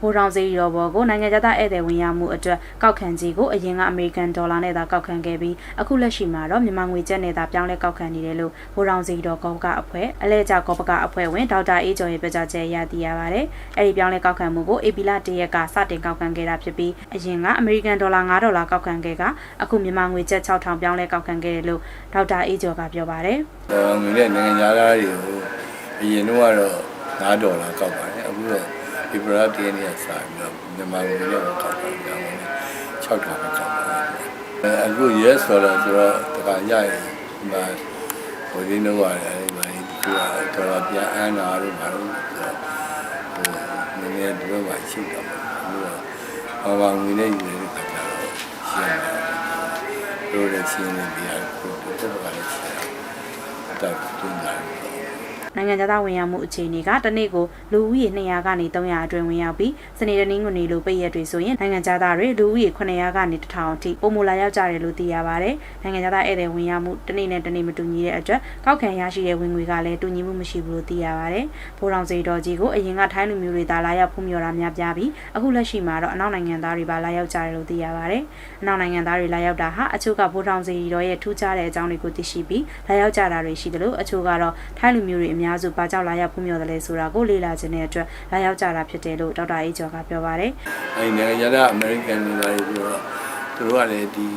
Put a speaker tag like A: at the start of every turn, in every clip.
A: ဘိုးတော်စီရီတော်ဘော်ကိုနိုင်ငံခြားသားဧည့်သည်ဝင်ရောက်မှုအတွက်ကောက်ခံကြီးကိုအရင်ကအမေရိကန်ဒေါ်လာနဲ့သာကောက်ခံခဲ့ပြီးအခုလက်ရှိမှာတော့မြန်မာငွေကျပ်နဲ့သာပြောင်းလဲကောက်ခံနေတယ်လို့ဘိုးတော်စီရီတော်ကောကအဖွဲ့အလဲကျကောပကအဖွဲ့ဝင်ဒေါက်တာအေးကျော်ရဲ့ပြောကြားချက်အရသိရပါတယ်။အဲဒီပြောင်းလဲကောက်ခံမှုကိုအေပီလာတရက်ကစတင်ကောက်ခံခဲ့တာဖြစ်ပြီးအရင်ကအမေရိကန်ဒေါ်လာ9ဒေါ်လာကောက်ခံခဲ့ကအခုမြန်မာငွေကျပ်6000ပြောင်းလဲကောက်ခံခဲ့တယ်လို့ဒေါက်တာအေးကျော်ကပြောပါတယ်။
B: ဒေါ်ငွေနဲ့နိုင်ငံသားတွေကိုအရင်တော့ကတော့9ဒေါ်လာကောက်ပါတယ်အခုတော့ ဒီပရာတီးနေရစာပြီးတော့မြန်မာငွေနဲ့ကောက်ပါတယ်မြန်မာငွေနဲ့6ဒေါ်လာကောက်ပါတယ်အခု yes ဆိုတော့ဆိုတော့တခါရရင်ဒီမှာဟိုဒီတော့ရတယ်ဒီမှာဒီကဒေါ်လာပြန်အန်းလာတော့ဘာလို့ဆိုတော့ဟိုနည်းနည်းဒီဘက်မှာရှိတော့အခုတော့ဘာမှငွေနဲ့ယူနေတဲ့ခါကျတော့ရှင်းတယ်တို့လည်းရှင်းနေပြီအခုတို့တော့ကလည်းရှင်းတယ်တက်တူးလာတယ်
A: နိုင်ငံသားဝင်ရောက်မှုအခြေအနေကတနေ့ကိုလူဦးရေ200ကနေ300အတွင်းဝင်ရောက်ပြီးစနေတနင်္ဂနွေလိုပိတ်ရက်တွေဆိုရင်နိုင်ငံသားတွေလူဦးရေ900ကနေ1000အထိပုံမူလာရောက်ကြတယ်လို့သိရပါတယ်။နိုင်ငံသားဧည့်သည်ဝင်ရောက်မှုတနေ့နဲ့တနေ့မတူညီတဲ့အတွက်ကောက်ခံရရှိတဲ့ဝင်ငွေကလည်းတူညီမှုမရှိဘူးလို့သိရပါတယ်။ဘိုးတော်စီတော်ကြီးကိုအရင်ကထိုင်းလူမျိုးတွေသာလာရောက်ဖူးမြော်တာများပြားပြီးအခုလက်ရှိမှာတော့အနောက်နိုင်ငံသားတွေပါလာရောက်ကြတယ်လို့သိရပါတယ်။အနောက်နိုင်ငံသားတွေလာရောက်တာဟာအချို့ကဘိုးတော်စီတော်ရဲ့ထူးခြားတဲ့အကြောင်းတွေကိုသိရှိပြီးလာရောက်ကြတာတွေရှိတယ်လို့အချို့ကတော့ထိုင်းလူမျိုးတွေအများစုဘာကြောင့်လာရောက်ဖူးမြော်တယ်လဲဆိုတာကိုလေ့လာခြင်းတဲ့အတွက်လာရောက်ကြတာဖြစ်တယ်လို့ဒေါက်တာအေးကျော်ကပြောပါတယ်။
B: အဲဒီနိုင်ငံခြားအမေရိကန်တွေပါလေပြောတော့သူတို့ကလည်းဒီ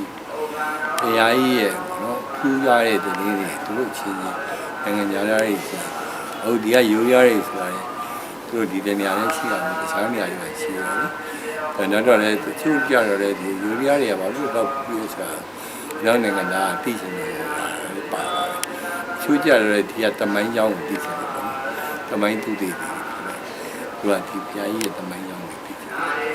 B: အရာကြီးရဲ့နော်ဖူးရတဲ့တလေးတွေသူတို့ချင်းချင်းနိုင်ငံခြားသားတွေဆိုဟုတ်ဒီကရိုးရတွေဆိုတာလေသူတို့ဒီတနေရာနဲ့ရှိတာတခြားနေရာတွေမှာရှိတယ်လေဒါတော့လည်းသူချို့ကြတော့လေဒီရိုးရတွေကဘာလို့တော့ပြည့်ဆိုတာနောက်နိုင်ငံသားသိချင်တယ်ပါပါတယ် ချို့ကြတော့လေဒီကတမိုင်းကြောင်းကိုသိချင်တယ်ပေါ့နော်တမိုင်းသူတွေတွေသူကဒီပြာကြီးရဲ့တမိုင်းကြောင်းကိုသိချင်တယ်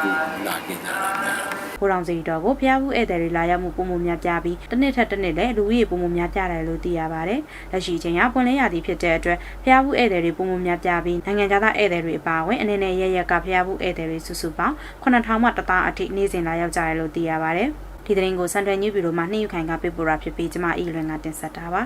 B: ခုလာခဲ့ကြတာများ
A: ဖိုးတော်စီတော်ကိုဖျားဘူးဧည့်သည်တွေလာရောက်မှုပုံမများပြပြီးတစ်နှစ်ထက်တစ်နှစ်လည်းလူဦးရေပုံမများပြတယ်လို့သိရပါတယ်။လက်ရှိအချိန်ကပွင့်လင်းရသည်ဖြစ်တဲ့အတွက်ဖျားဘူးဧည့်သည်တွေပုံမများပြပြီးနိုင်ငံခြားသားဧည့်သည်တွေအပါအဝင်အနေနဲ့ရရက်ကဖျားဘူးဧည့်သည်တွေစုစုပေါင်း9000မှ1000အထိနေ့စဉ်လာရောက်ကြတယ်လို့သိရပါတယ်။ဒီသတင်းကိုစံတွယ်ညူဘီလိုမှနှိမ့်ယူခိုင်ကပြပို့တာဖြစ်ပြီးကျမအီလွင်ကတင်ဆက်တာပါ